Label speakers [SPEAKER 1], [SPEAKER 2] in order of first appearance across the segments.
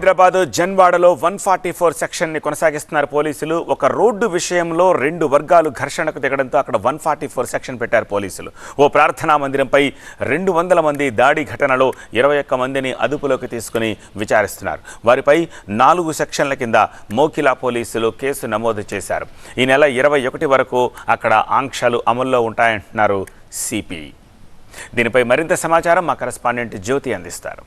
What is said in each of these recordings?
[SPEAKER 1] హైదరాబాద్ జన్వాడలో one forty four సెక్షన్ని కొనసాగిస్తున్నారు పోలీసులు. ఒక రోడ్డు విషయంలో రెండు వర్గాలు ఘర్షణకు దిగడంతో అక్కడ వన్ ఫార్టీ ఫోర్ సెక్షన్ పెట్టారు పోలీసులు. ఓ ప్రార్థనా మందిరంపై రెండు వందల మంది దాడి ఘటనలో ఇరవై ఒక్క మందిని అదుపులోకి తీసుకుని విచారిస్తున్నారు. వారిపై నాలుగు సెక్షన్ల కింద మోకిలా పోలీసులు కేసు నమోదు చేశారు. ఈ నెల ఇరవై ఒకటి వరకు అక్కడ ఆంక్షలు అమల్లో ఉంటాయంటున్నారు సిపి దీనిపై మరింత సమాచారం మా కరస్పాండెంట్ జ్యోతి అందిస్తారు.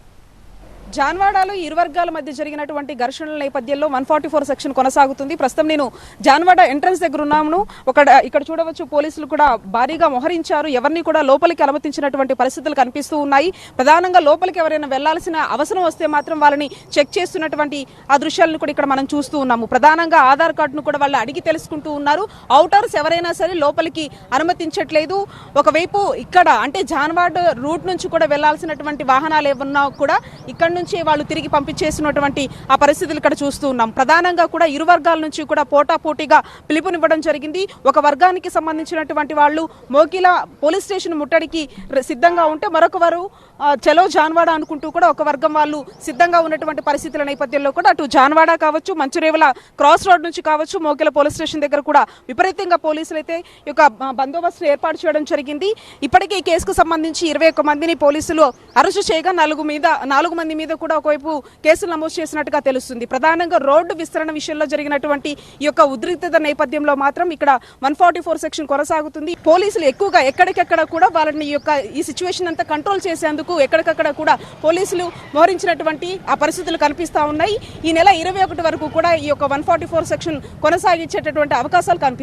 [SPEAKER 2] జాన్వాడలో ఇరు వర్గాల మధ్య జరిగినటువంటి ఘర్షణల నేపథ్యంలో వన్ ఫార్టీ ఫోర్ సెక్షన్ కొనసాగుతుంది. ప్రస్తుతం నేను జాన్వాడ ఎంట్రన్స్ దగ్గర ఉన్నాను ఒక ఇక్కడ చూడవచ్చు పోలీసులు కూడా భారీగా మోహరించారు. ఎవరిని కూడా లోపలికి అనుమతించినటువంటి పరిస్థితులు కనిపిస్తూ ఉన్నాయి. ప్రధానంగా లోపలికి ఎవరైనా వెళ్ళాల్సిన అవసరం వస్తే మాత్రం వాళ్ళని చెక్ చేస్తున్నటువంటి ఆ దృశ్యాలను కూడా ఇక్కడ మనం చూస్తూ ఉన్నాము. ప్రధానంగా ఆధార్ కార్డును కూడా వాళ్ళు అడిగి తెలుసుకుంటూ ఉన్నారు. అవుటర్స్ ఎవరైనా సరే లోపలికి అనుమతించట్లేదు. ఒకవైపు ఇక్కడ అంటే జాన్వాడ్ రూట్ నుంచి కూడా వెళ్ళాల్సినటువంటి వాహనాలు ఏమన్నా కూడా ఇక్కడ నుంచి వాళ్ళు తిరిగి పంపించేసినటువంటి ఆ పరిస్థితులు ఇక్కడ చూస్తూ ఉన్నాం. ప్రధానంగా కూడా ఇరు వర్గాల నుంచి కూడా పోటాపోటీగా పిలుపునివ్వడం జరిగింది. ఒక వర్గానికి సంబంధించినటువంటి వాళ్ళు మోకిల పోలీస్ స్టేషన్ ముట్టడికి సిద్ధంగా ఉంటే మరొక వారు చలో జాన్వాడ అనుకుంటూ కూడా ఒక వర్గం వాళ్ళు సిద్ధంగా ఉన్నటువంటి పరిస్థితుల నేపథ్యంలో కూడా అటు జాన్వాడ కావచ్చు మంచిరేవుల క్రాస్ రోడ్ నుంచి కావచ్చు మోకిల పోలీస్ స్టేషన్ దగ్గర కూడా విపరీతంగా పోలీసులు అయితే ఈ యొక్క బందోబస్తు ఏర్పాటు చేయడం జరిగింది. ఇప్పటికే ఈ కేసుకు సంబంధించి ఇరవై మందిని పోలీసులు అరెస్టు చేయగా నాలుగు మీద నాలుగు మంది మీద కూడా ఒకవైపు కేసులు నమోదు చేసినట్టుగా తెలుస్తుంది. ప్రధానంగా రోడ్డు విస్తరణ విషయంలో జరిగినటువంటి ఈ యొక్క ఉద్రిక్తత నేపథ్యంలో మాత్రం ఇక్కడ వన్ ఫార్టీ ఫోర్ సెక్షన్ కొనసాగుతుంది. పోలీసులు ఎక్కువగా ఎక్కడికెక్కడ కూడా వాళ్ళని ఈ యొక్క ఈ సిచ్యువేషన్ అంతా కంట్రోల్ చేసేందుకు ఎక్కడికక్కడ కూడా పోలీసులు మోహరించినటువంటి ఆ పరిస్థితులు కనిపిస్తా ఉన్నాయి. ఈ నెల ఇరవై ఒకటి వరకు కూడా ఈ యొక్క వన్ ఫార్టీ ఫోర్ సెక్షన్ కొనసాగించేటటువంటి అవకాశాలు కనిపిస్తాయి